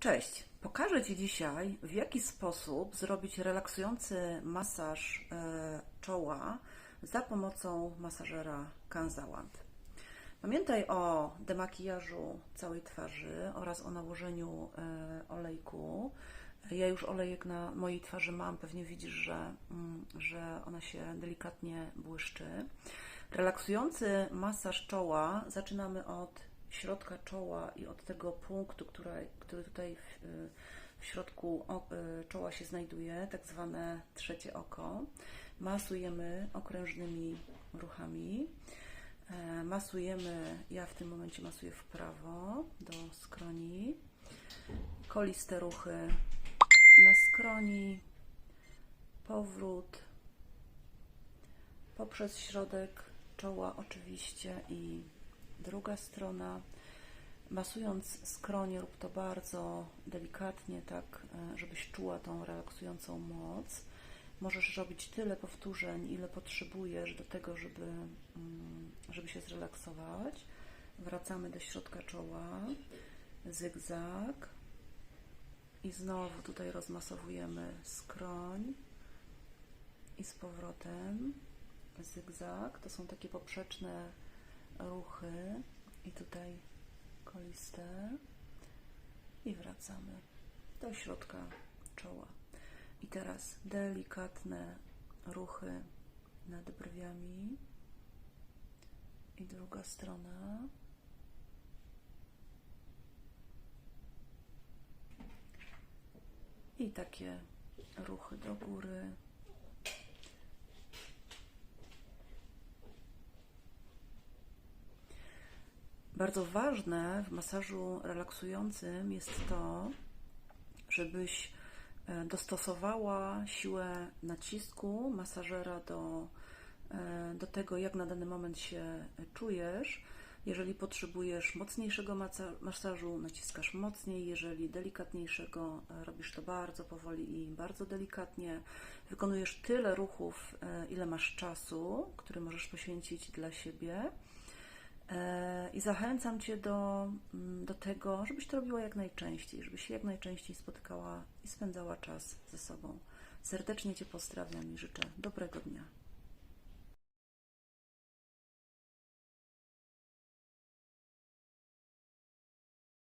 Cześć. Pokażę Ci dzisiaj, w jaki sposób zrobić relaksujący masaż e, czoła za pomocą masażera Kanzawand. Pamiętaj o demakijażu całej twarzy oraz o nałożeniu e, olejku. Ja już olejek na mojej twarzy mam, pewnie widzisz, że, mm, że ona się delikatnie błyszczy. Relaksujący masaż czoła zaczynamy od środka czoła i od tego punktu, który, który tutaj w, w środku y, czoła się znajduje, tak zwane trzecie oko. Masujemy okrężnymi ruchami. E, Masujemy, ja w tym momencie masuję w prawo do skroni. Koliste ruchy na skroni, powrót poprzez środek czoła oczywiście i druga strona. Masując skronie rób to bardzo delikatnie, tak e, żebyś czuła tą relaksującą moc. Możesz robić tyle powtórzeń, ile potrzebujesz do tego, żeby, mm, żeby się zrelaksować. Wracamy do środka czoła, zygzak i znowu tutaj rozmasowujemy skroń i z powrotem zygzak. To są takie poprzeczne ruchy i tutaj koliste i wracamy do środka czoła. I teraz delikatne ruchy nad brwiami i druga strona. I takie ruchy do góry. Bardzo ważne w masażu relaksującym jest to, żebyś e, dostosowała siłę nacisku masażera do, e, do tego, jak na dany moment się czujesz. Jeżeli potrzebujesz mocniejszego masażu, naciskasz mocniej. Jeżeli delikatniejszego, e, robisz to bardzo powoli i bardzo delikatnie. Wykonujesz tyle ruchów, ile masz czasu, który możesz poświęcić dla siebie. E, I zachęcam Cię do, mm, do tego, żebyś to robiła jak najczęściej, żebyś się jak najczęściej spotykała i spędzała czas ze sobą. Serdecznie Cię pozdrawiam i życzę dobrego dnia.